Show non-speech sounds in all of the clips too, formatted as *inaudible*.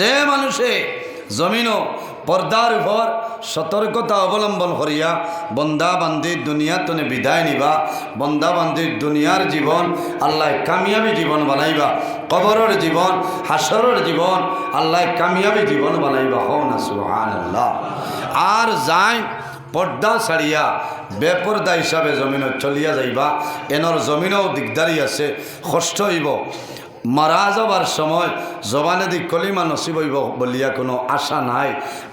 যে মানুষে জমিনও পর্দার উপর সতর্কতা অবলম্বন করিয়া বন্দা বান্দির দুনিয়া তনে বিদায় নিবা, বন্দা বান্দির দুনিয়ার জীবন আল্লাহ কামিয়াবি জীবন বানাইবা, কবরের জীবন, হাসরের জীবন আল্লাহ কামিয়াবি জীবন বানাইবা, হও না সুহান আল্লাহ আর যাই পর্দা ছাড়িয়া বেপর্দা হিসাবে জমিনত চলিয়া যাইবা, এনর জমিনও দিগদারি আছে, কষ্ট হইব। মারা যাবার সময় জবানে দি কলিমা নসিব বলিয়া কোনো আশা নাই।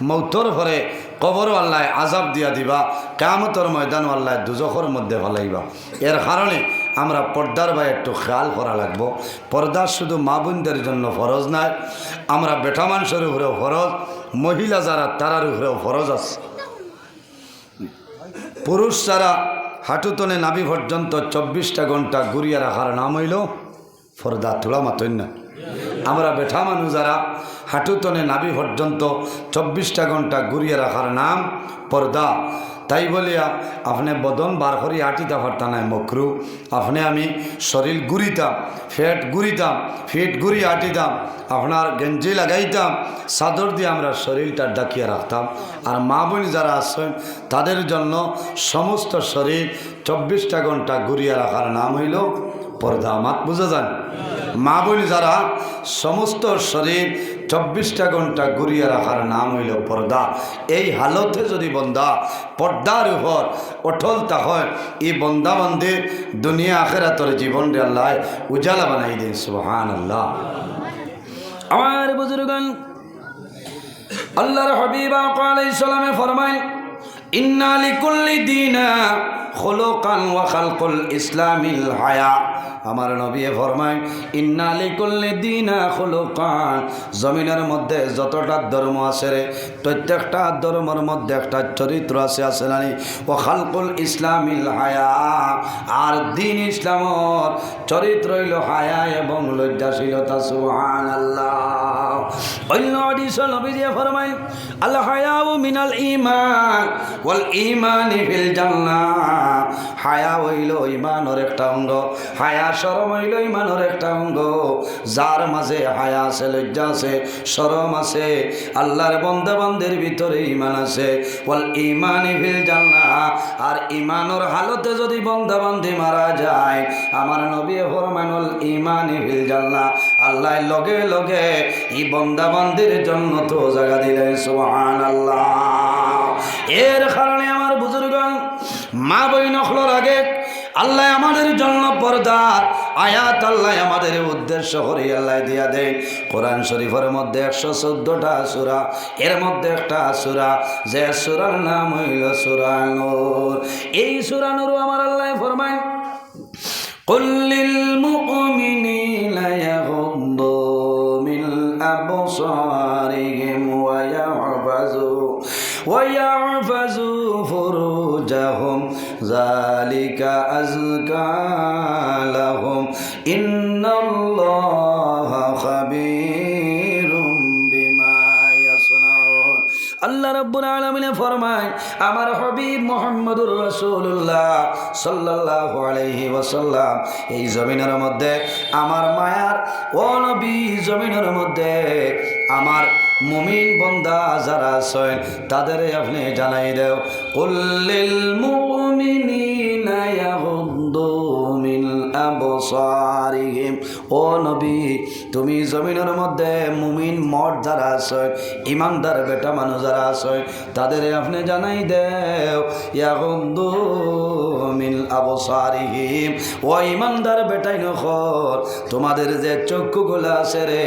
মৌতর পরে কবর আল্লাহ আজাব দিয়া দিবা। কামতর ময়দান আল্লাহ দুজখর মধ্যে ভালাইবা এর কারণে আমরা পর্দার ভাই একটু খেয়াল করা লাগবো। পর্দা শুধু মা বোনদের জন্য ফরজ নাই, আমরা বেটা মানুষের উপরেও ফরজ, মহিলা যারা তারার উপরেও ফরজ আছে। পুরুষ যারা হাঁটুতনে নাভি পর্যন্ত চব্বিশটা ঘণ্টা ঘুরিয়ে রাখার নাম হইল ফরদা তোলা মাতই না আমরা বেঠা মানুষ যারা হাঁটুতনে নাবি পর্যন্ত চব্বিশটা ঘণ্টা ঘুরিয়ে রাখার নাম পর্দা। তাই বলিয়া আপনি বদন বার করি আটিতা পারতা নাই মকরু। আপনি আমি শরীর গুড়িতাম ফেট গুড়িতাম ফিট গুড়ি আটিতাম আপনার গেঞ্জি লাগাইতাম, চাদর দিয়ে আমরা শরীরটা ডাকিয়ে রাখতাম। আর মা বোন যারা আছেন, তাদের জন্য সমস্ত শরীর চব্বিশটা ঘণ্টা ঘুরিয়ে রাখার নাম হইল পর্দা মাত বুঝে যান মা বোন যারা সমস্ত শরীর চব্বিশটা ঘণ্টা ঘুরিয়ে রাখার নাম হইল পর্দা। এই হালতে যদি বন্দা পর্দার উপর অটলতা হয় এই বন্দা বন্দে দুনিয়া আখেরাতর জীবন রে আল্লাহ উজালা বানাই দিন সুহান আল্লাহ আমার বুজুর্গান আল্লাহর হাবিবা আলাইহিস সালামে ফরমায়, ইন্না লিকুল্লি দিনা খুলুকান ওয়া খালকুল ইসলামিল হায়া। আমার নবী ফরমায়, ইন্না লিকুল্লি দিনা খুলুকান। জমিনের মধ্যে যতটা ধর্ম আছে রে, প্রত্যেকটা ধর্মের মধ্যে একটা চরিত্র আছে আছে নানি ও খালকুল ইসলামিল হায়া। আর দিন ইসলামর চরিত্র হইল হায়া এবং লজ্জাশীলতা সুহান আল্লাহ অন্য অডিশন নবী দিয়ে ফরমাই আল্লাহ হায়াউ মিনাল ইমান ওয়াল ইমানি ফিল জান্নাহ। হায়া হইল ইমানের একটা অঙ্গ, হায়া শরম হইল ইমানের একটা অঙ্গ। যার মাঝে হায়া আছে, লজ্জা আছে শরম আছে, আল্লাহর বন্ধে বন্ধের ভিতরে ইমান আছে। ওয়াল ইমানি ফিল জান্নাহ, আর ইমানের হালতে যদি বন্ধা বান্ধি মারা যায়, আমার নবী ফরমানুল ইমানি ফিল জান্নাহ। আল্লাহ লগে লগে এই বন্ধা বান্ধির জন্য তো জায়গা দিলেন সুবহানাল্লাহ এর কারণে আমার বুজুর্গণ মা বই নখলোর আগে আল্লাহ আমাদের জন্য পর্দার আয়াত আল্লাহ আমাদের উদ্দেশ্য করে আল্লাহ দিয়া দেয় কোরআন শরীফের মধ্যে একশো চোদ্দটা সুরা এর মধ্যে একটা সুরা যে সুরার নাম হইল সুরানুর এই সুরানুর আমার আল্লাহ ফরমায় قل للمؤمنين يغضوا من أبصارهم ويحفظوا ويحفظوا فروجهم. ذلك أزكى لهم. إن الله خبير. আল্লাহ রব্বুল আলমিনে ফরমায়, আমার হবিব মোহাম্মদুর রসুল্লাহ সাল্লাহ আলহি ওসাল্লাম এই জমিনের মধ্যে, আমার মায়ার ও নবী জমিনের মধ্যে, আমার মুমিন বন্দা যারা আছেন তাদের আপনি জানাই দেও। কুল্লিল মুমিনিনা ইয়াগুদ্দু মিন আবসারিহিম। ও নবী, তুমি জমিনের মধ্যে মুমিন মঠ যারা আছে, ইমানদার বেটা মানুষ যারা আছে তাদের আপনি জানাই দেও মিন আবসারিহিম। ও ইমানদার বেটাই নখর, তোমাদের যে চক্ষুগুলা আছে রে,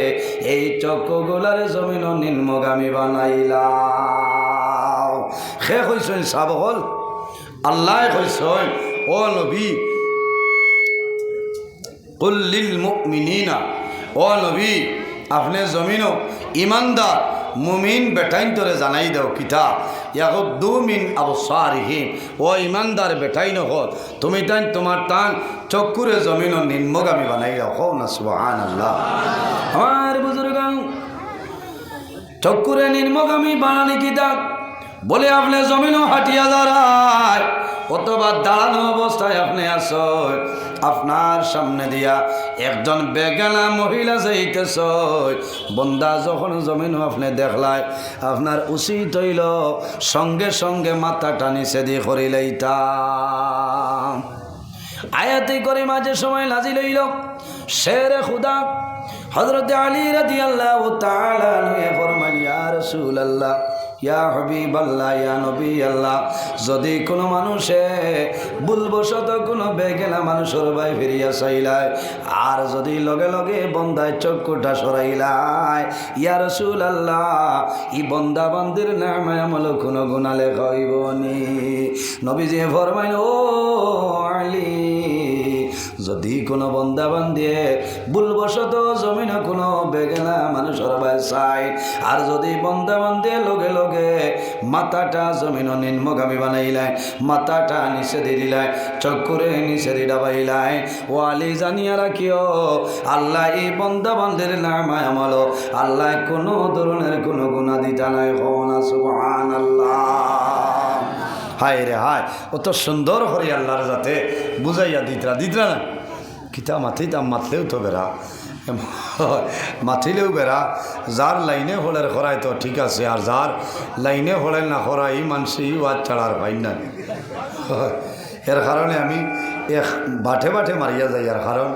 এই চক্ষুগুলার জমিন নিম্নগামী বানাইলাও। সে হইছেন সাবহল, আল্লাহ হইছেন ও নবী কুল্লিল মুমিনিনা। ও নবী, আপনি জমিনও ইমানদার, মুমিন বেটাইন তোরে জানাই দাও কিতা। ইয়াকুদ্দু মিন আবসারিহিম। ও ইমানদার বেটাইন হল তুমি তাই তোমার টান চক্ষুরে জমিনও নিম্নগামী বানাই দাও। হও না, সুবহানাল্লাহ। আমার বুজুর্গান চক্ষুরে নির্মগামী বানানি কিতা? বলে আপনি জমিনও হাটিয়া দাঁড়ায়। অথবা দাঁড়ানো অবস্থায় আপনি আসো আপনার সামনে দিয়া একজন বেগানা মহিলা যাইতেছ বন্দা যখন জমিন আপনি দেখলায় আপনার উচিত হইল সঙ্গে সঙ্গে মাথাটা নিচে দিয়ে করিলাইতাম আয়াতি করে মাঝে সময় নাজিল হইল, শেরে খুদা হজরত আলী রাদি আল্লাহ ফরমান ইয়া রসুল আল্লাহ ইয়া হবিব আল্লাহ ইয়া নবী আল্লাহ যদি কোনো মানুষে ভুলবশত কোনো বেগেনা মানুষের ভাই ফিরিয়া চাইলায়, আর যদি লগে লগে বন্দায় চক্ষুটা সরাইলায়, ইয়া রসুল আল্লাহ ই বন্দা বান্দির নামে আমল কোনো গুণালে খাইবনি নবীজি ফরমাইন ও আলী যদি কোনো বন্দা বান্দিয়ে ভুলবশত জমিন কোনো বেগেনা মানুষের চাই আর যদি বন্দা বান্দিয়ে লগে লগে মাথাটা জমিন নিম্নগামী বানাইলাই মাথাটা নিচে দি দিলাই চক্করে নিচে দি ডাবাইলাই ও আলী জানিয়া রাখিও, আল্লাহ এই বন্দা বান্দির নামায় আমল, আল্লাহ কোনো ধরনের কোনো গুণা দিতা নাই হনা আল্লাহ হায় রে হায়, অত সুন্দর হরি আল্লাহর যাতে বুঝাইয়া দিতরা দিতরা না? কিতা মাথি তাম মাতলেও তো বেড়া। মাথিলেও বেড়া। যার লাইনে হলের খরাই তো ঠিক আছে, আর যার লাইনে হলে না খরাই মানুষই ওয়াজ ছাড়ার পাই না এর কারণে আমি এক বাঠে বাঠে মারিয়া যাই আর কারণ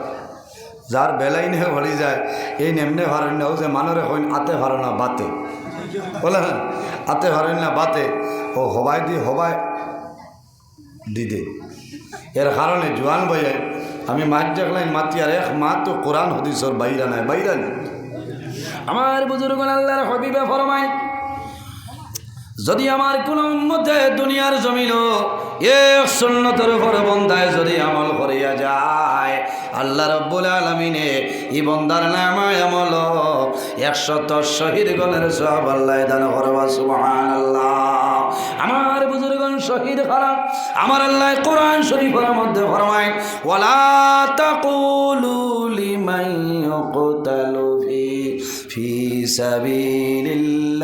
যার বেলাইনে ভরি যায়, এই নেমনে ভারেন না যে মানরে হইন, আতে ভারো না, বাতে। বলে আতে ভারেন না, বাতে। ও হবাই দি, হবাই দিদে। এর কারণে জোয়ান বইয়ে আমি মাছ দেখলাম মাতি আর এক মা তো কোরআন হদিসর বাইরা নাই বাইরা নেই। আমার বুজুর্গ আল্লাহর হবিবে ফরমাই যদি আমার কোন মধ্যে দুনিয়ার জমিন এক শূন্যতর উপর বন্ধায় যদি আমল করিয়া যায় আল্লাহ রব্বুল আলমিনে ই বন্দার নামায় আমল। একশত শহীদ গণের সব আল্লাহ দান করবা সুবহান আল্লাহ আমার বুজুর্গন শহীদ খারাপ আমার আল্লাহ কোরআন শরীফের মধ্যে ফরমায়, ওয়ালা তাকুলু লিমান ইউকতালু ফি ফি সাবিলিল্লাহি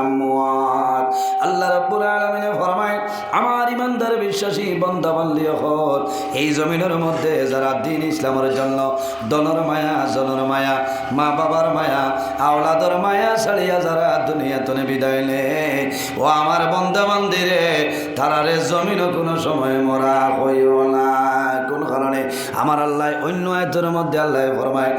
আমওয়াত আল্লাহ রাব্বুল আলমিনে ফরমায়, আমার ইমানদার বিশ্বাসী বান্দা বান্দি হল এই জমিনের মধ্যে যারা দিন ইসলামের জন্য দনর মায়া, জনর মায়া, মা বাবার মায়া, আওলাদর মায়া ছাড়িয়া যারা দুনিয়া তনে বিদায় নে ও আমার বন্দা বান্দিরে তারারে জমিনও কোনো সময় মরা হইও না। কারণে আমার আল্লাহ অন্য আয়তের মধ্যে আল্লাহ ফরমায়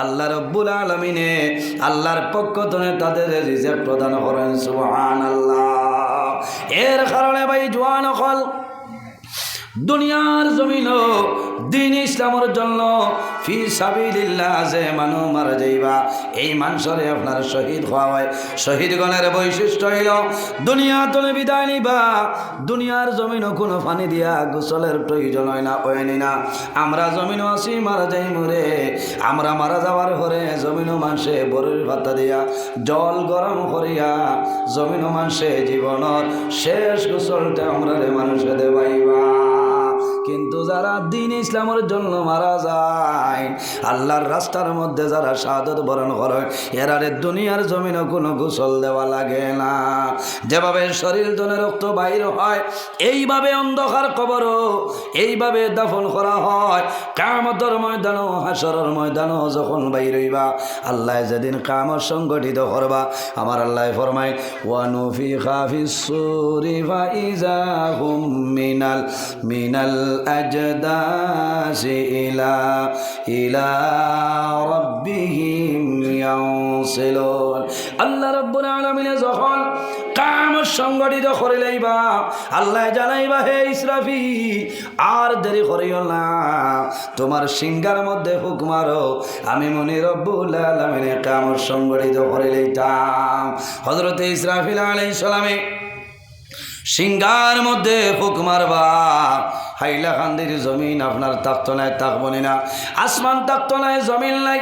আল্লাহ রব্বুল আলমিনে আল্লাহর পক্ষ ধরে তাদের রিজার্ভ প্রদান করেন সুহান আল্লাহ এর কারণে ভাই জোয়ান হল দুনিয়ার জমিন দিন ইসলামের জন্য ফি সাবিলিল্লাহ যে মানুষ মারা যাইবা, এই মানুষরে আপনার শহীদ হওয়া হয়। শহীদগণের বৈশিষ্ট্য হইল, দুনিয়া তলে বিদায় নিবা, দুনিয়ার জমিন কোনো পানি দিয়া গোসলের প্রয়োজন হয় না হয়নি না আমরা জমিনও আছি, মারা যাই মরে আমরা মারা যাওয়ার পরে জমিনও মানুষে বরের ভাতা দিয়া, জল গরম করিয়া জমিনও মানুষে জীবনের শেষ গোসলটা আমরা মানুষে দেবাইবা কিন্তু যারা দিন ইসলামের জন্য মারা যায়, আল্লাহর রাস্তার মধ্যে যারা সাদত বরণ করে এরারে দুনিয়ার জমিনে কোনো গোসল দেওয়া লাগে না। যেভাবে শরীর জনে রক্ত বাইর হয়, এইভাবে অন্ধকার কবরও এইভাবে দাফন করা হয়। কামতর ময়দানও, হাসরের ময়দানও যখন বাইর হইবা, আল্লাহ যেদিন কামত সংগঠিত করবা, আমার আল্লাহ ফরমাই ওয়ানুফি খাফিস মিনাল মিনাল আজদাসি ইলা ইলা রাব্বিহিম ইয়ানসিলুন আল্লাহ রাব্বুল আলামিন যখন কাম সংগঠিত করে লইবা, আল্লাহ জানাইবা, হে ইসরাফি আর দেরি করিও না, তোমার সিঙ্গার মধ্যে হুক মারো। আমি মনে রব্বুল আলামিনে কাম সংগঠিত করে লইতাম। হযরতে ইসরাফিল আলাইহিস সালামে সিঙ্গার মধ্যে ফুক মারবা হাইলাকান্দির জমিন আপনার তাকতো নাই তাকবনি না। আসমান তাকতো নাই জমিন নাই।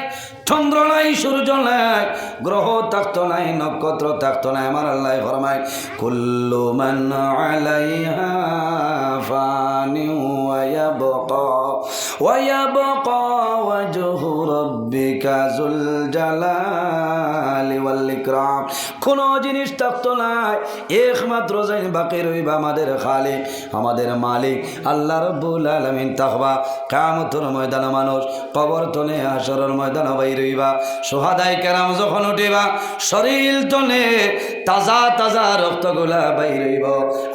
চন্দ্র নাই, সূর্য নাই, গ্রহ থাকতো নাই, নক্ষত্র থাকতো নাই। আমার আল্লাহ ফরমায়, কুল্লু মান আলাইহা ফানি কোন জিনিস থাকতো নাই, একমাত্র বাকি রইবা আমাদের খালিক, আমাদের মালিক, আল্লাহ রব্বুল আলমিন। তাহবা কামতুর ময়দান মানুষ, কবর তনে হাসরের ময়দান ভাই রইবা, সোহাদাই কেরাম যখন উঠিবা, শরীর তনে তাজা তাজা রক্তগুলা বাই রইব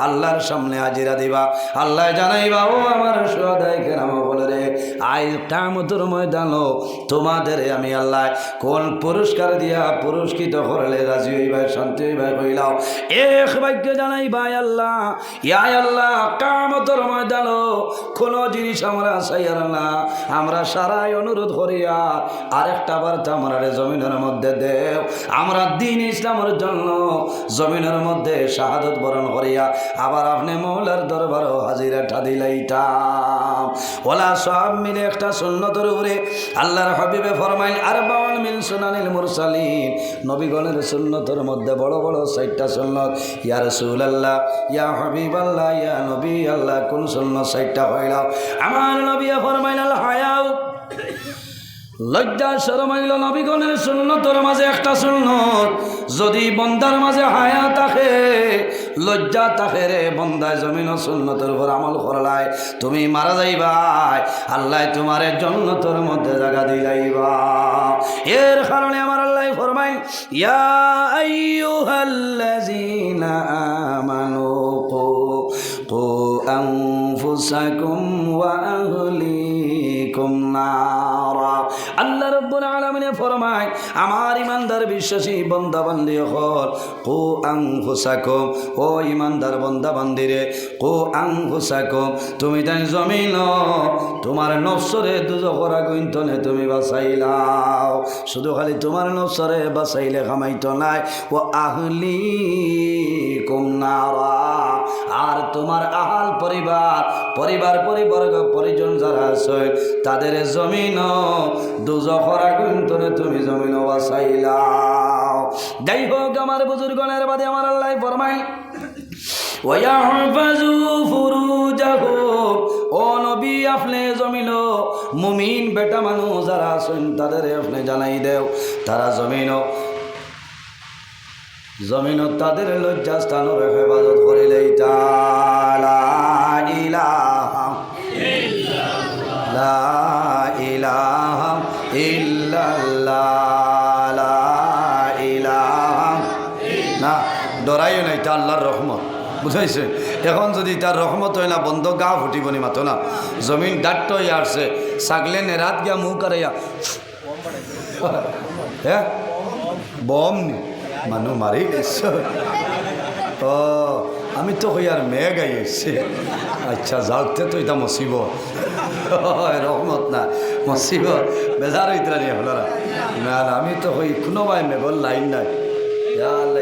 আল্লাহর সামনে হাজিরা দিবা। আল্লাহ জানাইবা, ও আমার সোহাদাই কেরাম, বলে রে আই কামতর ময়দান তোমাদের আমি আল্লাহ। কোন পুরস্কার দিয়া পুরস্কৃত করলে রাজি হইবা, শান্তি হইবা কইলাও এক বাক্য জানাই ভাই আল্লাহ ইয়াই আল্লাহ কামতর ময়দান কোন জিনিস আমরা চাইয়ার না। আমরা সারাই অনুরোধ করিয়া আরেকটা বার্তা আমরা জমিনের মধ্যে দেও। আমরা দিন ইসলামের জন্য জমিনের মধ্যে শাহাদত বরণ করিয়া আবার আপনি মৌলার দরবারও হাজিরা ঠাদিলাইতাম ওলা সব মিলে একটা সুন্নতর উপরে আল্লাহর হাবিবে ফরমাইল আর বাউন মিল সুনানিল মুরসালিন। নবীগণের সুন্নতর মধ্যে বড় বড় সাইটটা সুন্নত। ইয়া রসুল আল্লাহ ইয়া হাবিব আল্লাহ ইয়া নবী আল্লাহ কোন সুন্নত সাইটটা হইলাও আমার নবী ফরমাইল, আল হায়াও লজ্জা শরমাইল নবীগণের সুন্নতর মাঝে একটা সুন্নত। যদি বন্দার মাঝে হায়া থাকে, লজ্জা থাকে রে, বন্দায় জমিন সুন্নতর উপর আমল করলাই তুমি মারা যাইবাই, আল্লাহ তোমার জন্নতর মধ্যে জায়গা দিলাইবা এর কারণে আমার আল্লাহ ফরমাই ইয়া আমানু কু কু ওয়া আহলিকুম আল্লাহ ফরমায়, আমার ইমানদার বিশ্বাসী বন্দা বান্দি হল, কু আনফুসাকুম। ও ইমানদার বন্দা কু আনফুসাকুম, তুমি তাই জমিন, তোমার নফসরে গুইন্তনে তুমি বাঁচাইলাও। শুধু খালি তোমার নফসরে নাই। ও আহলি কুমনারা আর তোমার আহাল পরিবার পরিবার পরিবর্গ, পরিজন যারা আছে, তাদের জমিন গুন্তরে তুমি জমিন যাই হোক, আমার বুজুর্গণের বাদে আমার আল্লাহ ফরমাই মুমিন বেটা মানুষ যারা তাদের আপনি জানাই দেও, তারা জমিন জমিন তাদের লজ্জা স্থানের হেফাজত তালা না, ডরাইও নাই, এটা আল্লাহর রহমত। বুঝাইছে? এখন যদি তার রহমত হয় না, বন্ধ গা ফুটিব নি মাতো না। জমিন ডাট্ট হয়ে আসছে। ছাগলে নেরাত গিয়া মুখ করাইয়া হ্যাঁ বম নি? মানুহ মাৰি গেছ। অ আমি তো হই আর মেয়ে গাই এসছে আচ্ছা যাওতে তো এটা মসিব রহমত না। মসিব, বেজার হইতরা নিয়ে হলো না আমি তো হই কোনো ভাই মেঘর লাইন নাই।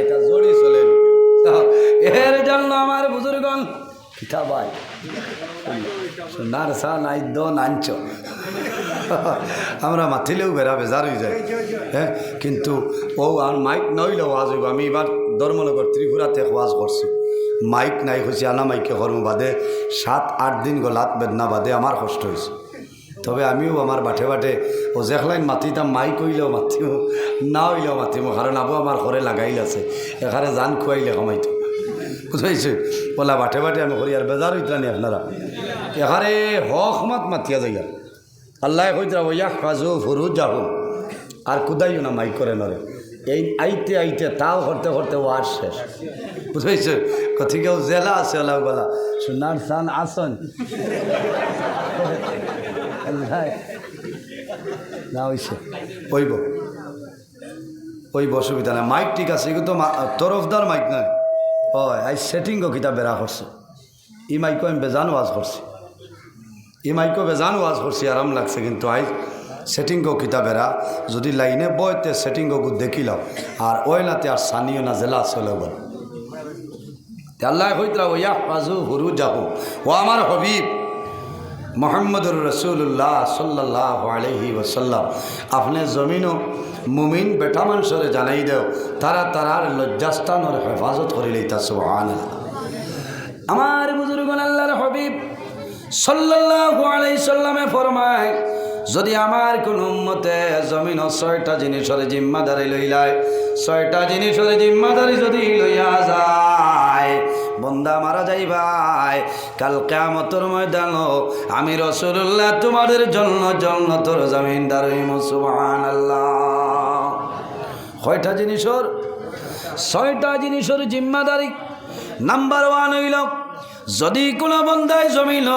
এটা জড়ি চলেন। এর জন্য আমার বুজুর্গন কিতা ভাই? সোনার সা নাই নাঞ্চ আমরা মাতিলেও বেড়া বেজার হয়ে যায়। হ্যাঁ কিন্তু ও আর মাইক নইলে ওয়াজ হইব। আমি এবার ধর্মনগর ত্রিপুরাতে ওয়াজ করছি। মাইক নাই হয়েছে আনা মাইকে কর্ম বাদে, সাত, আট দিন গলাত বেদনা বাদে আমার কষ্ট হয়েছে তবে আমিও আমার বাটে বাটে ও যেখলাইন মাতিতাম মাই কইলেও মাতিও না হইলেও মাতিম কারণ আবু আমার ঘরে লাগাইল আছে। এখানে জান খুয়াইলে কমাইতো বুঝাইছে বলা বাটে বাটে আমি করি আর বেজার হইতানি আপনারা। এখানে হক মাত মাতিয়া যাইয়া আল্লাহ কইতরা ওইয়া কাজু ফুরু যাহু আর কুদাইও না মাই করে নরে এই আইতে আইতে তাও করতে করতে ওয়ার শেষ। বুঝাইছে কথিকেও জেলা আছে আল্লাহ বলা। সোনার সান আসন না ওইব ওইব অসুবিধা নাই। মাইক ঠিক আছে এগুলো তো মা- তরফদার মাইক নয় হয়, আই সেটিংও কিতা বেড়া করছে ই মাইকও আমি বেজান ওয়াজ করছি। ই মাইকও বেজান ওয়াজ করছি, আরাম লাগছে কিন্তু। আই সেটিংও কিতা বেড়া যদি লাইনে বয়তে সেটিংও দেখিলাম আর ওই নাতে আর সানিও না জেলা চলে বল আল্লাহ হইতরা ওয়া ফাজু হুরু যাহু ও আমার হবিব। মোহাম্মদুর রসুল্লাহ সাল্লাহ আলহি ওসাল্লাম আপনি জমিনও মুমিন বেটা মানুষরে জানাই দেও, তারা তারার লজ্জাস্থানের হেফাজত করিলেই তা সুহান আমার বুজুর্গন আল্লাহর হবিব সাল্লাল্লাহু আলাইহি সাল্লামে ফরমায়, যদি আমার কোনো উম্মতে জমিন ছয়টা জিনিসের জিম্মাদারি লইলায়, ছয়টা জিনিসের জিম্মাদারি যদি লইয়া যায় বন্দা মারা যাই ভাই। কাল কেমতর ময়দান আমি রসুল্লাহ তোমাদের জন্য জন্য তোর জমিনদার সুবহান আল্লাহ কয়টা জিনিসর? ছয়টা জিনিসের জিম্মাদারি। নাম্বার ওয়ান হইল, যদি কোনো বন্ধায় জমিন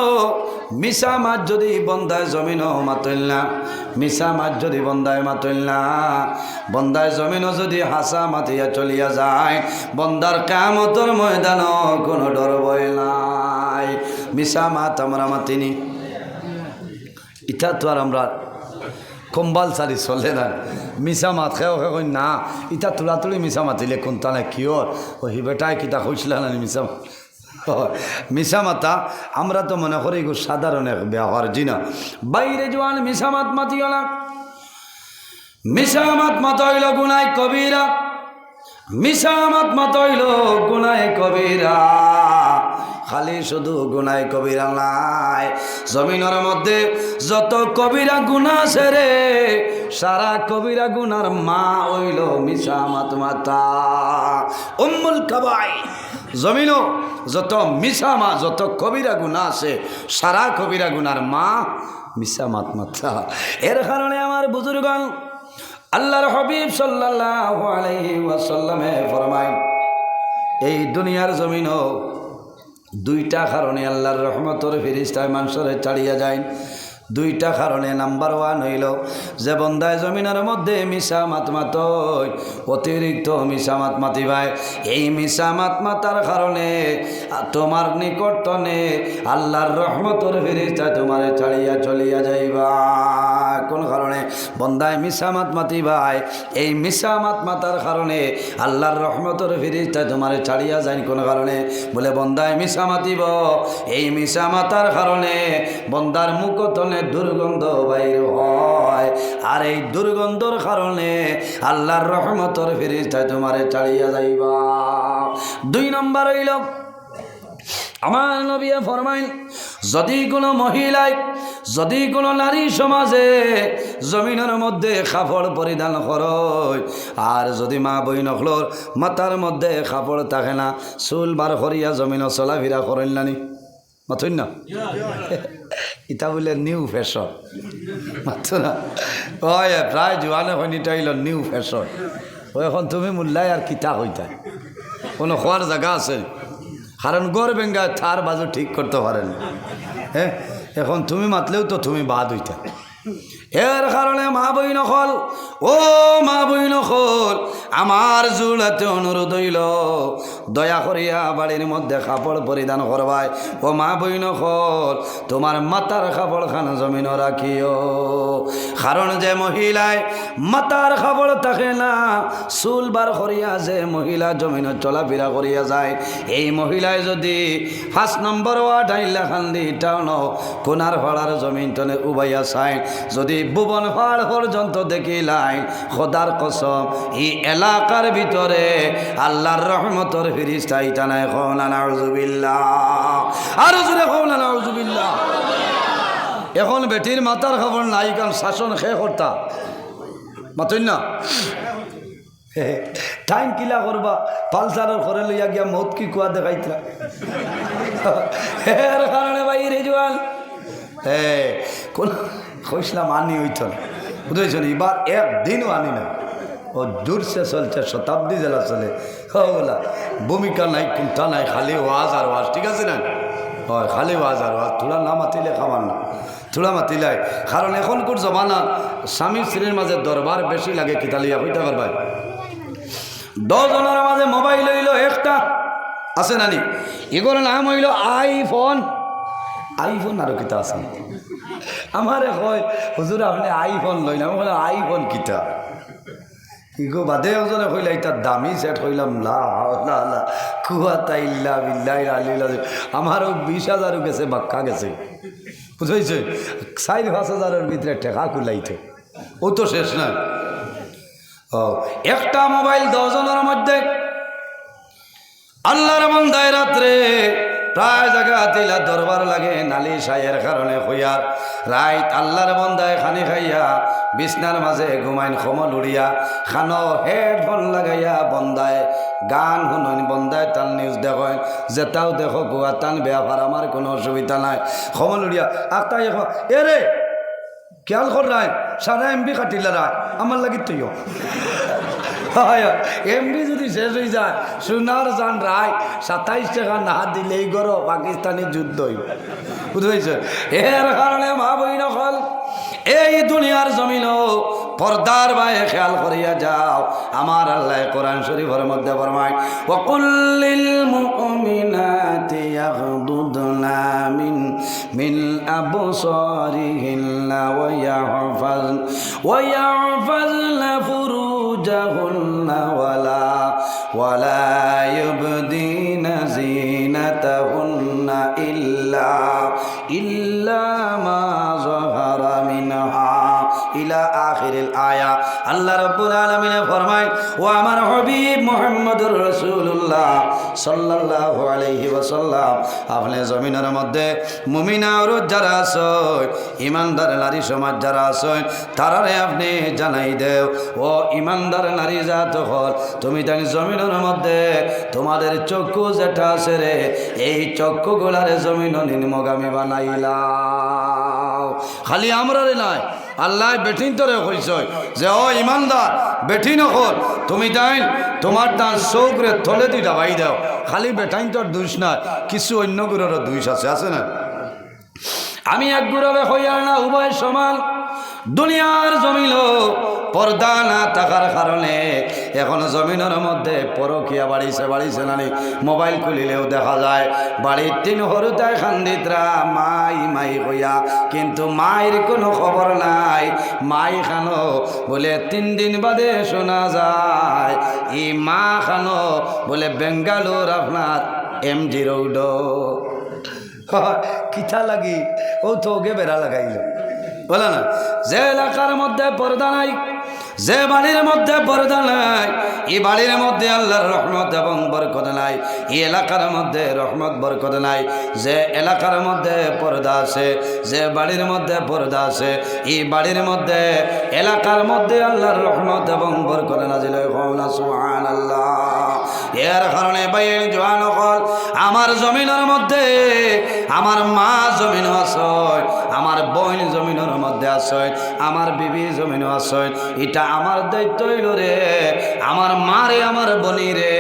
মিশা মাছ যদি বন্ধায় জমিন মাতইল না মিশা মাছ যদি বন্ধায় মাতইল না বন্ধায় জমিন যদি হাসা মাতিয়া চলিয়া যায়, বন্দার কামতর ময়দান কোনো ডর নাই। মিশা মাত আমরা মাতিনি। ইটা তো আর আমরা কম্পালসারি চলে না। মিছা মাত খেয়ে না ইটা তুলা তুলি মিছা মাতিলে কোনটা না কিয়র ও হি বেটাই কিতা কইছিল না মিশা মাতা আমরা তো মনে করি এগুলো সাধারণ এক ব্যবহার জিনা বাইরে জোয়ান মিশা মাত মাতিও না মিশা মাত মাতইল গুনাই কবিরা। মিশা মাত মাতইল গুনাই কবিরা। খালি শুধু গুনাই কবিরা নাই। জমিনের মধ্যে যত কবিরা গুণা আছে রে, সারা কবিরা গুনার মা হইল মিশা মাত। মাতা উম্মুল কাবাই জমিনও যত মিশা মা, যত কবিরা গুণা আছে, সারা কবিরা গুনার মা মিশা মাত মাতা। এর কারণে আমার বুজুর্গণ, আল্লাহর হবিব ওয়াসাল্লামে ফরমায়, এই দুনিয়ার জমিনও দুইটা কারণে আল্লাহর রহমতর ফিরিস্তায় মানুষের ছাড়িয়া যায়। দুইটা কারণে নাম্বার ওয়ান হইল, যে বন্দায় জমিনের মধ্যে মিশা মাত মাতই, অতিরিক্ত মিশা মাত মাতিবাই এই মিশা মাত মাতার কারণে তোমার নিকটনে আল্লাহর রহমতর ফিরিস্তা তোমার ছাড়িয়া চলিয়া যাইবা। কোন কারণে? বন্দায় মিশা মাত মাতিবাই এই মিশা মাত মাতার কারণে আল্লাহর রহমতর ফিরিস্তায় তোমারে ছাড়িয়া যায় কোন কারণে? বলে, বন্দায় মিশা মাতিব এই মিশা মাতার কারণে বন্দার মুখতনে দুর্গন্ধ বাইর হয়। আর এই দুর্গন্ধর কারণে আল্লাহর রহমতর ফিরিস্তায় তোমারে ছাড়িয়া যাইবা। দুই নম্বর হইল আমার নবিয়া ফরমাইন যদি কোনো মহিলায়, যদি কোনো নারী সমাজে জমিনের মধ্যে কাপড় পরিধান করয় আর যদি মা বই নখলোর মাথার মধ্যে কাপড় থাকে না, চুল বার করিয়া জমিন চলাফেরা করেন নানি মাথুন না? ইটা বলে নিউ ফ্যাশন মাথ না? হয় প্রায় জোয়ানে হয়নিটা হইল নিউ ফ্যাশন ও এখন তুমি মূল্যায় আর কিতা হইতা? কোনো খোয়ার জায়গা আছে? কারণ গড় বেঙ্গা থার বাজু ঠিক করতে পারেন। হ্যাঁ এখন তুমি মাতলেও তো তুমি বাদ হইতা। এর কারণে মা বই নকল ও মা বই নকল আমার জুড়াতে অনুরোধ হইল। দয়া করিয়া বাড়ির মধ্যে কাপড় পরিধান করবাই। ও মা বই নকল তোমার মাতার কাপড় খান জমিন রাখিও। কারণ যে মহিলায় মাতার কাপড় থাকে না, চুল বার করিয়া যে মহিলা জমিন চলাফেরা করিয়া যায়, এই মহিলায় যদি ফার্স্ট নম্বর ওয়ার্ড আইলা খান্দি টাউন কোনার ভাড়ার জমিন টনে উবাইয়া চাই যদি ভুবন পাহাড় পর্যন্ত দেখিলাই। খোদার কসম, এই এলাকার ভিতরে আল্লাহর রহমতর ফিরিস্তাই টানায় খোনা নাউজুবিল্লাহ। এখন বেটির মাতার খবর নাই, কারণ শাসন শেষ করতা মাতই না? টাইম কিলা করবা? পালসারের ঘরে লইয়া গিয়া মত কি কুয়া দেখাইতরা? এর কারণে ভাই রেজওয়াল হে কোন কইসলাম, আনি হইত না বুঝেছ এবার একদিনও আনি না ও দূরসে চলছে, শতাব্দী জেলা চলে। ওগুলা ভূমিকা নাই, কোনটা নাই, খালি ওয়াজ আর ওয়াজ, ঠিক আছে না? হয়, খালি ওয়াজ আর ওয়াজ, থোড়া না মাতিলে খাবার না। থোড়া মাতিলাই। কারণ এখনকার জমানা স্বামী স্ত্রীর মাঝে দরবার বেশি লাগে কিতালিয়া হইতে পারবাই দশজনের মাঝে মোবাইল হইল একটা। আছে নানি এগুলোর নাম হইল আইফোন। আইফোন আরও কিতা আছে? আমারে কয়, হুজুর, আপনি আইফোন লই না আমি বলে আইফোন কিতা বাদে ওজনে কইলা, এটা দামি সেট কইলাম, লা লা কুয়াতা ইল্লা বিল্লাহি আলিল আমারও বিশ হাজারও গেছে, বাক্কা গেছে। বুঝাইছে? চার, পাঁচ হাজারের ভিতরে টেকা কুলাইতে। ও তো শেষ না। ও, একটা মোবাইল দশজনের মধ্যে। আল্লাহর মন্দায় রাত্রে প্রায় জায়গা তিলা দরবার লাগে নালি সাইয়ের কারণে হইয়ার। রাইত আল্লাহর বন্দায় খানি খাইয়া, বিছনার মাঝে ঘুমাইন সমল উড়িয়া, খানো হেডফোন লাগাইয়া বন্দায়, গান শুনইন বন্দায় তান নিউজ দেখেন যেটাও দেখো গুয়া টান বেয়াফার আমার কোনো অসুবিধা নাই। সমল উড়িয়া আতাই এরে খেয়াল কর রায়, সারা এমবি কাটিলে রায়, আমার লাগি তুইও। *laughs* এমবি যদি শেষ হয়ে যায়। সোনার জান রায় সাতাইশ টাকা না দিলেই গরো পাকিস্তানি যুদ্ধ হইব বুঝতে এর কারণে মা বই নকল এই দুনিয়ার জমিন পর্দার বায়ে খেয়াল করিয়া যাও। আমার আল্লাহ কোরআন শরীফের মধ্যে ফরমায় ওয়ালা ওয়ালা ইউবদিনা জিনাতাহুন্না ইল্লা ইল্লা মা যাহারা মিনহা ইলা আখিরিল আয়া। আল্লাহ রাব্বুল আলামিন ফরমায়, ও আমার হাবিব মুহাম্মদুর রাসূলুল্লাহ সাল্লাল্লাহু আলাইহি ওয়াসাল্লাম, আপনি জমিনের মধ্যে মুমিনা আর যারা আছে, ইমানদার নারী সমাজ যারা আছে, তারারে আপনি জানাই দেও, ও ইমানদার নারী জাত হল, তুমি তাই জমিনের মধ্যে তোমাদের চক্ষু যেটা আছে রে, এই চক্ষুগুলারে জমিন নিম্নগামী বানাইলাও। খালি আমরা রে নাই আল্লাহ বেঠিন তোরে কইস যে, ও ইমানদার, বেঠিন হল। তুমি তাই তোমার তার চৌকরে থলে দি ডাবাই দাও। খালি বেঠাইন তোর দুষ না কিছু অন্য গুরুরও দুষ আছে আছে না? আমি এক গুরবে হইয়ার না, উভয় সমান। দুনিয়ার জমিল পর্দা না থাকার কারণে এখন জমিনের মধ্যে পরকিয়া বাড়িছে বাড়িছে নানি মোবাইল খুলিলেও দেখা যায়, বাড়ির তিন হরুতায় খান্দিতরা মাই মাই হইয়া, কিন্তু মায়ের কোনো খবর নাই। মাই খানো বলে তিন দিন বাদে শোনা যায়, ই মা খানো বলে বেঙ্গালোর আপনার এম জি রৌড *laughs* কিথা লাগি, ও তো ওকে বেড়া লাগাইল। বলে না, যে এলাকার মধ্যে পর্দা নাই, যে বাড়ির মধ্যে পর্দা নাই, এই বাড়ির মধ্যে আল্লাহর রহমত এবং বরকত নাই, এই এলাকার মধ্যে রহমত, বরকত নাই, যে এলাকার মধ্যে পর্দা আছে, যে বাড়ির মধ্যে পর্দা আছে, এই বাড়ির মধ্যে, এলাকার মধ্যে আল্লাহর রহমত এবং বরকত নাজিল আল্লাহ এর কারণে বাইন জোয়ান হল আমার জমিনের মধ্যে, আমার মা জমিন আছে, আমার বোন জমিনের মধ্যে আসয় আমার বিবি জমিনও আসয় এটা আমার দায়িত্ব হইল রে, আমার মারে, আমার বনি রে,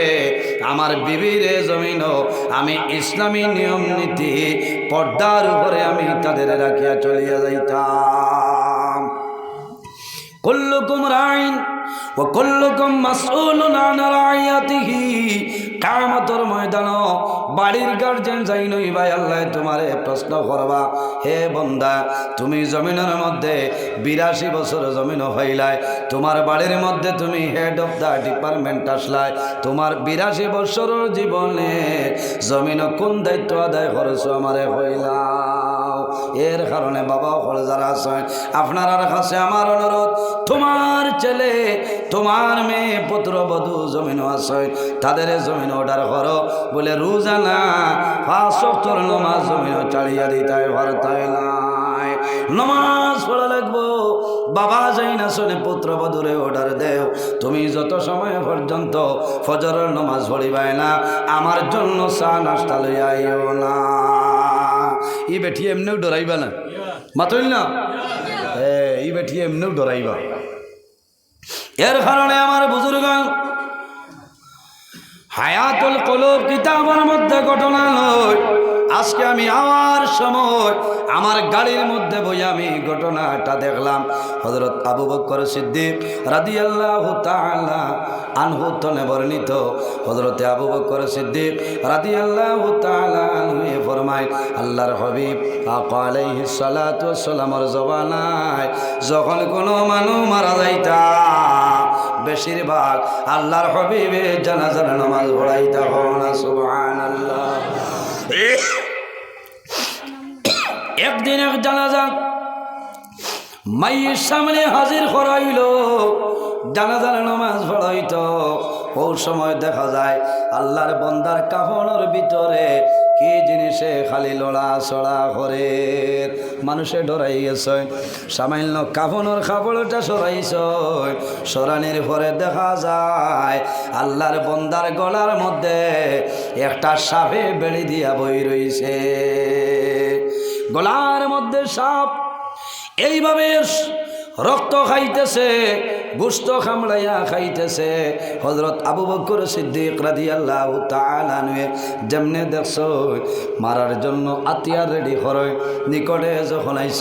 আমার বিবি রে জমিনও আমি ইসলামী নিয়ম নীতি পর্দার উপরে আমি তাদের রাখিয়া চলিয়া যাইতাম। রাইন ও কুল্লুকুম মাসউলুন আন রাইয়াতিহি কামতর ময়দান বাড়ির গার্জেন যাই নই ভাই, আল্লাহ তোমারে প্রশ্ন করবা, হে বন্দা, তুমি জমিনের মধ্যে বিরাশি বছর জমিন হইলাই, তোমার বাড়ির মধ্যে তুমি হেড অফ দ্য ডিপার্টমেন্ট আসলাই, তোমার বিরাশি বছরের জীবনে জমিন কোন দায়িত্ব আদায় করেছ আমারে হইলাও এর কারণে বাবা হল যারা আছেন আপনার কাছে আমার অনুরোধ, তোমার ছেলে, তোমার মেয়ে, পুত্র জমিন আছে তাদের জমিন অর্ডার করো। বলে, রোজানা পাঁচ সপ্তর নমাজ জমিন চালিয়ে দিতাই ভরতাই নাই। নমাজ পড়া লাগবো। বাবা যাই না শোনে পুত্র, বধুরে অর্ডার দেও। তুমি যত সময় পর্যন্ত ফজরের নমাজ পড়িবাই না, আমার জন্য চা নাস্তা লইয়াইও না। ই বেঠি এমনিও ডরাইবা না মাতইল না এ ই বেঠি এমনিও ডরাইবা এর কারণে আমার বুজুর্গ হায়াতুল কলব কিতাবের মধ্যে ঘটনা নয় আজকে আমি আমার সময় আমার গাড়ির মধ্যে বই আমি ঘটনাটা দেখলাম। হজরত আবু বক্কর সিদ্দিক রাদি আল্লাহ আনহু তনে বর্ণিত। হজরতে আবু বক্কর সিদ্দিক রাদি আল্লাহ আনহুয়ে ফরমায়, আল্লাহর হবিব সালামর জবানায় যখন কোনো মানুষ মারা যাইতা, বেশিরভাগ আল্লাহর হবিবে জানাজার নামাজ পড়াইতে হনা সুবহান আল্লাহ একদিন এক জানাজা। মাইয়ের সামনে হাজির করাইল। জানাজার নামাজ পড়াইত। ও সময় দেখা যায়, আল্লাহর বন্দার কাফনের ভিতরে কি জিনিসে খালি লড়া চড়া করে। মানুষে ডরাই গেছে সামান্য কাফনের কাপড়টা সরাইছ। সরানির পরে দেখা যায়, আল্লাহর বন্দার গলার মধ্যে একটা সাপে বেড়ি দিয়া বই রইছে। গলার মধ্যে সাপ। এইভাবে রক্ত খাইতেছে, গুস্ত খামড়াইয়া খাইতেছে। হজরত আবু বকর সিদ্দিক রাজি আল্লাহ তালানুয়ে যেমনে দেখছ, মারার জন্য আতিয়ার রেডি করে, নিকটে যখন আইস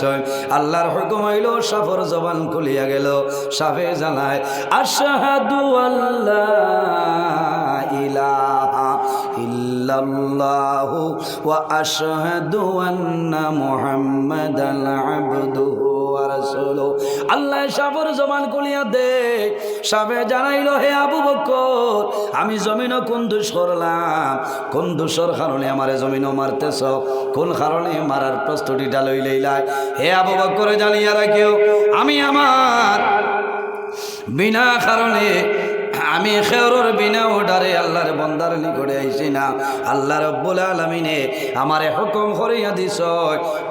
আল্লাহর হুকুম হইল, সাফর জবান খুলিয়া গেল, সাফে জানায়, আশাহাদু আল্লাহ ইলাহা ইল্লাল্লাহু ওয়া আশহাদু আন্না মুহাম্মাদান আবদুহু ওয়া রাসূলুহু। আল্লাহ সাবর জবান কলিয়া দে। সাবে জানাইলো, হে আবু বকর, আমি জমিনও কোন দোষ করলাম? কোন দোষর কারণে আমারে জমিনও মারতেছ? কোন কারণে মারার প্রস্তুতিটা লই? লইলাই হে আবু বকর, জানিয়া রাখিও, আমি আমার বিনা কারণে আমি খেয়রর বিনা ওডারে আল্লাহর বন্দার নিকটে আইছি না। আল্লাহ রব্বুল আলমিনে আমারে হুকুম করিয়া দিস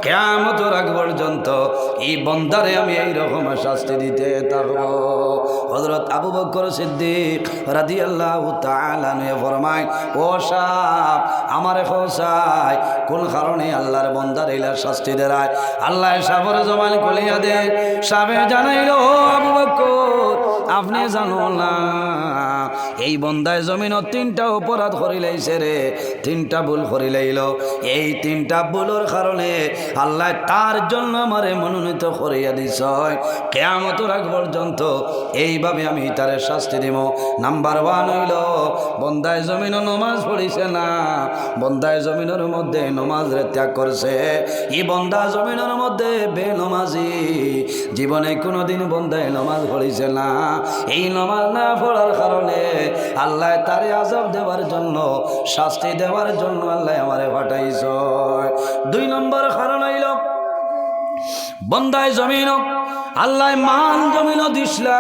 কেমত রাগ পর্যন্ত এই বন্দারে আমি এই রকম শাস্তি দিতে থাকব। হজরত আবু বকর সিদ্দিক রাদি আল্লাহ তালানুয়ে ফরমায়, ও সাপ আমারে খোসায় কোন কারণে আল্লাহর বন্দার এইলার শাস্তি দেয়? আল্লাহ সাবর জমান কলিয়া দে সাবে জানাইল আবু বকর আপনি জানো না। এই বন্দায় জমিনত তিনটা অপরাধ করিলাইছে রে, তিনটা ভুল করিলাইল। এই তিনটা ভুলের কারণে আল্লাহ তার জন্য আমারে মনোনীত করিয়া দিছ কেমত রাগ পর্যন্ত এইভাবে আমি তারে শাস্তি দিব। নাম্বার ওয়ান হইল, বন্দায় জমিন নমাজ পড়িছে না, বন্দায় জমিনের মধ্যে নমাজ রে ত্যাগ করছে। ই বন্দা জমিনের মধ্যে বেনমাজি, জীবনে কোনোদিন বন্দায় নমাজ পড়িছে না। এই নমাজ না পড়ার কারণে আল্লাহ তারে আজাব দেওয়ার জন্য, শাস্তি দেওয়ার জন্য আল্লাহ আমারে পাঠাইছ। দুই নম্বর কারণ হইল বন্দায় জমিন। আল্লাহ মান জমিন দিসলা,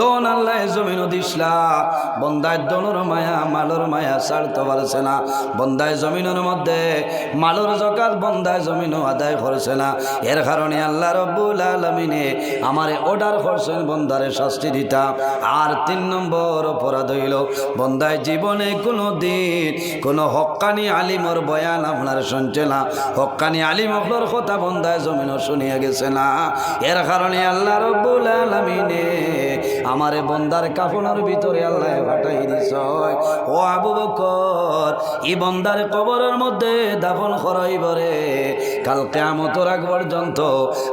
দন আল্লাহ জমিন দিসলা। বন্দায় দনর মায়া, মালর মায়া ছাড়তে পারছে না। বন্দায় জমিনের মধ্যে মালর জকাত বন্দায় জমিন আদায় করছে না। এর কারণে আল্লাহ রব্বুল আলমিনে আমারে অর্ডার করছেন বন্দারে শাস্তি দিতা। আর তিন নম্বর অপরাধ হইল, বন্দায় জীবনে কোনো দিন কোনো হক্কানি আলিমর বয়ান আপনার শুনছে না। হক্কানি আলিমর কথা বন্দায় জমিন শুনিয়া গেছে না। এর কারণে আল্লাহ রব্বুল আলমিনে আমারে বন্দার কাফনের ভিতরে আল্লাহ পাঠাই দিছ। ও আবু বকর ই বন্দার কবরের মধ্যে দাফন করাইব রে। কাল কেমতর আগ পর্যন্ত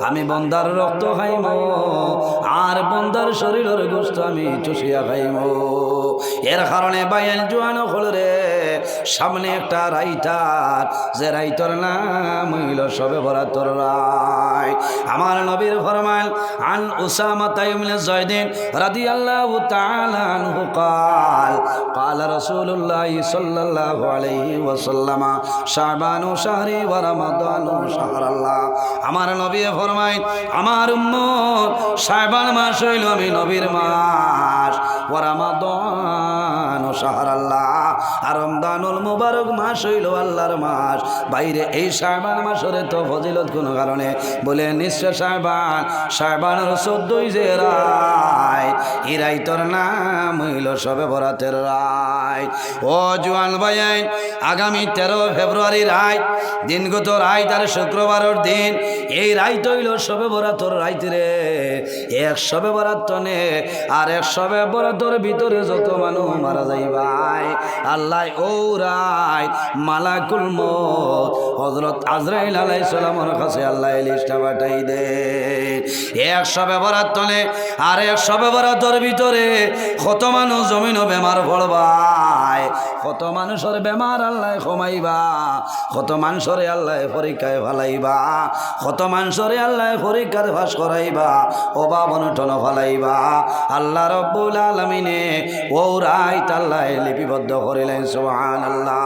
আমি বন্দার রক্ত খাইম, আর বন্দার শরীরের গোস্ত আমি চুষিয়া খাইম। এর কারণে বাইল জোয়ান হল রে। সামনে একটা রাইটার যে রাইটার নাম হইল সবে ভরা তোর রায় আমার নবীর ফরমাইল আন উসামা তাইমিনে জয়দিন রাদি আল্লাহ তাআলাহু قال قال رسول الله صلى الله عليه وسلم شعبان شهري ورمضان شهر الله আমার নবী ফরমাইল আমার উম্মত শাবান মাস হইল আমি নবীর মাস ওরামাদান শাহর আল্লাহ আর রমদানুল মুবারক মাস হইল আল্লাহর মাস। বাইরে এই শাহবান মাসরে তো ফজিলত কোনো কারণে। বলে, নিশ্চয় শাহবান, শাহবানের চোদ্দই যে রায় এই রাইতর নাম হইল সবে বরাতের রায়। ও জোয়ান ভাইয়াই আগামী তেরো ফেব্রুয়ারি রায়, দিনগত রায় তার শুক্রবারের দিন, এই রাইত হইল সবে বরাতর রাইত রে। এক সবে বরাত তনে আর এক সবে বরাতর ভিতরে যত মানুষ মারা যাই ভাই আল্লাহ ও রায় মালাকুল মত হজরত আজরাইল আলাই সালামর কাছে আল্লাহ লিস্টা পাঠাই দে একশো ব্যবহার তলে, আর এক সবে বরাতর ভিতরে কত মানুষ জমিন বেমার পড়বাই কত মানুষের বেমার আল্লাহ কমাইবা কত মানুষরে আল্লাহ পরীক্ষায় ফালাইবা, কত মানুষরে আল্লাহ পরীক্ষার ভাস করাইবা অভাব অনটন ফালাইবা। আল্লাহ রব্বুল আলমিনে ও রায় তাল্লাহ লিপিবদ্ধ করিলেন সোহান আল্লাহ